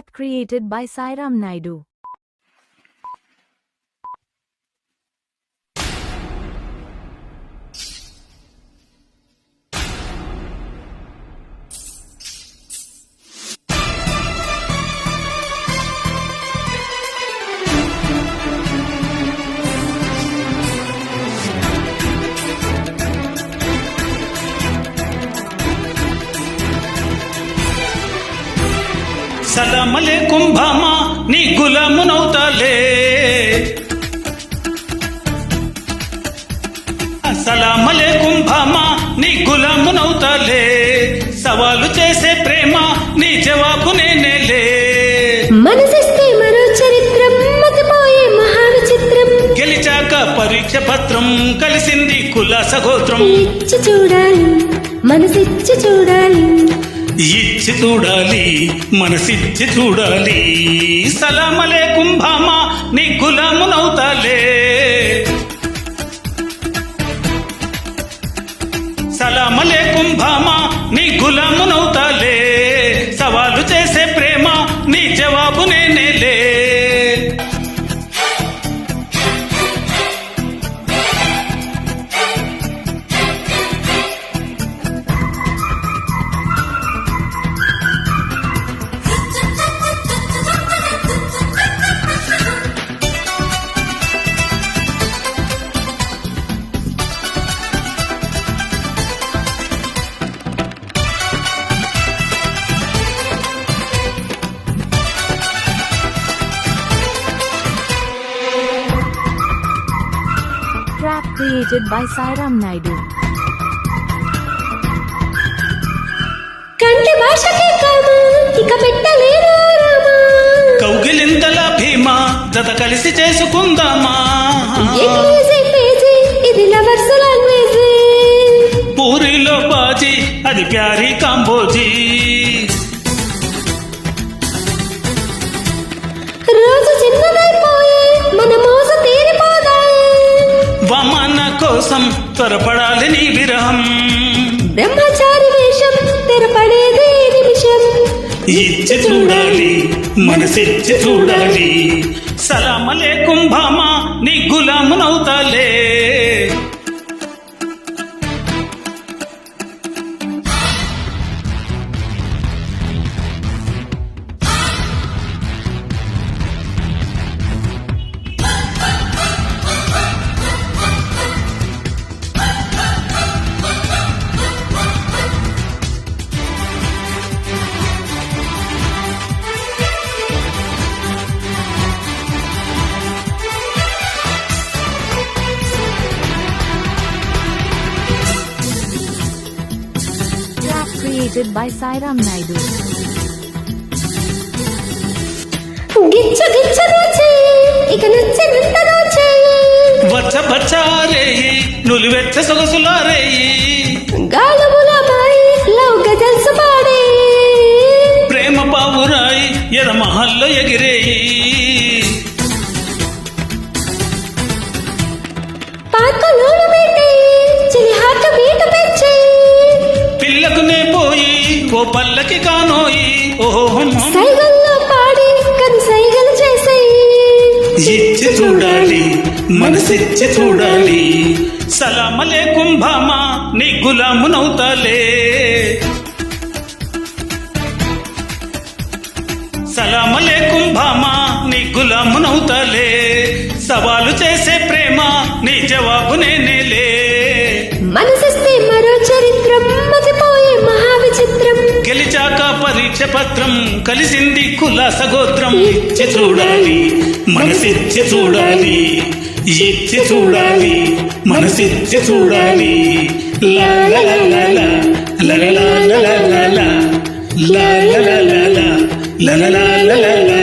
Created by Sairam Naidu. సలామలే కుంభమా నీ గులామునవుతాలే సలామలే కుంభమా నీ గులామునవుతాలే సవాలు చేసే ప్రేమ నీ జవాబు నేనేలే మనసిస్తే మరో చరిత్రం మతిపోయే మహావిచిత్రం. గెలిచాక పరీక్ష పత్రం కలిసింది కుల సగోత్రం ఇచ్చి చూడాలి మనసిచ్చి చూడాలి. ఇచ్చి చూడాలి మనసిచ్చి చూడాలి. సలామలే కుంభమా నీ గులామునవుతాలే సలామలే కుంభమా నీ గులామునవుతాలే Track created by Sairam Naidu. కంటి భాషకే కాదు ఇక పెట్టలేరు కౌగిలింతల భీమా జత కలిసి చేసుకుందామా? ఇది లవర్స్ లాంగ్వేజ్. పూరిలో బాజీ అది ప్యారీ కాంబోజీ. కోసం త్వరపడాలి నీ విరహం. బ్రహ్మచారి వేషం తెరపడేది నిమిషం. ఇచ్చి చూడాలి మనసిచ్చి చూడాలి. సలామలే కుంభమా నీ గులామునవుతాలే. Track created by Sairam Naidu. గిచ్చ గిచ్చ దోచేయి ఇక నచ్చినంత దోచేయి వచ్చ బచ్చారేయి నులివెచ్చ సొగసులారేయి గాలముల బాయి లవ్ గజల్స్ పాడే. ప్రేమ పావురాయి ఎద మహల్లో ఎగిరేయి కానోయి సైగల్లో పాడి కను సైగలు చేసేయి ఇచ్చి చూడాలి మనసిచ్చి చూడాలి. సలామలే కుంభమా నీ గులామునవుతాలే సలామలే కుంభమా నీ గులామునవుతాలే సవాలు చేసే ప్రేమ నీ జవాబు నేనేలే మనసిస్తే పరీక్ష పత్రం కలిసింది కులాస గోత్రం ఇచ్చి చూడాలి మనసిచ్చి చూడాలి ఇచ్చి చూడాలి మనసిచ్చి చూడాలి లా లా లా లా లా, లా లా లా లా లా లా, లా లా లా లా లా, లా లా లా లా లా లా.